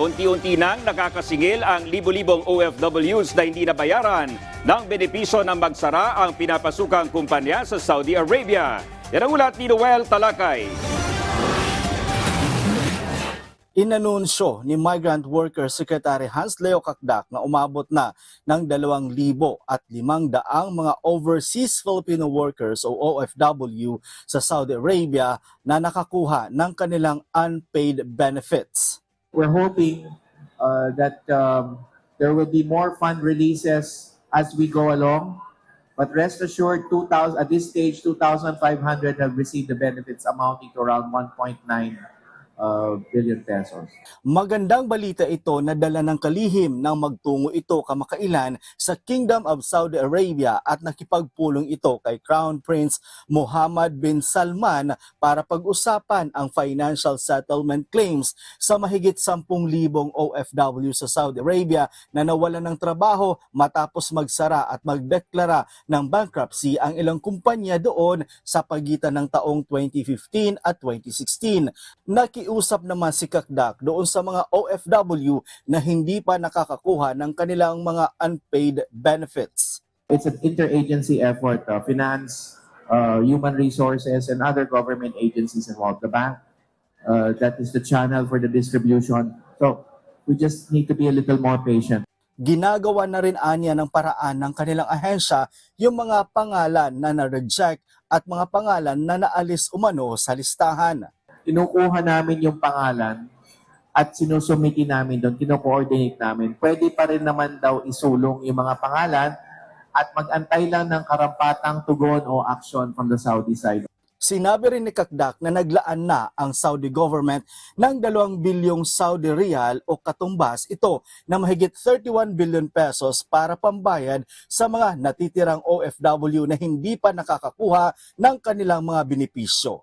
Unti-unti nang nakakasingil ang libo-libong OFWs na hindi nabayaran ng benepisyo ng magsara ang pinapasukang kumpanya sa Saudi Arabia. Yan ang ulat ni Noel Talakay. Inanunsyo ni Migrant Worker Secretary Hans Leo Kakdak na umabot na ng 2,000 at 500 mga overseas Filipino workers o OFW sa Saudi Arabia na nakakuha ng kanilang unpaid benefits. We're hoping uh, that um, there will be more fund releases as we go along. But rest assured, 2000 at this stage, 2,500 have received the benefits amounting to around 1.9 uh, billion pesos. Magandang balita ito na dala ng kalihim nang magtungo ito kamakailan sa Kingdom of Saudi Arabia at nakipagpulong ito kay Crown Prince Mohammed bin Salman para pag-usapan ang financial settlement claims sa mahigit 10,000 OFW sa Saudi Arabia na nawalan ng trabaho matapos magsara at magdeklara ng bankruptcy ang ilang kumpanya doon sa pagitan ng taong 2015 at 2016. Nakiusap naman si Kakdak doon sa mga OFW na hindi pa nakakakuha ng kanilang mga unpaid benefits. It's an interagency effort, uh, finance, uh, human resources, and other government agencies involved. The bank, uh, that is the channel for the distribution. So we just need to be a little more patient. Ginagawa na rin anya ng paraan ng kanilang ahensya yung mga pangalan na na-reject at mga pangalan na naalis umano sa listahan. Kinukuha namin yung pangalan at sinusumiti namin doon, kino-coordinate namin. Pwede pa rin naman daw isulong yung mga pangalan at mag-antay lang ng karampatang tugon o action from the Saudi side. Sinabi rin ni Kakdak na naglaan na ang Saudi government ng 2 bilyong Saudi Riyal o katumbas ito na mahigit 31 billion pesos para pambayad sa mga natitirang OFW na hindi pa nakakakuha ng kanilang mga benepisyo.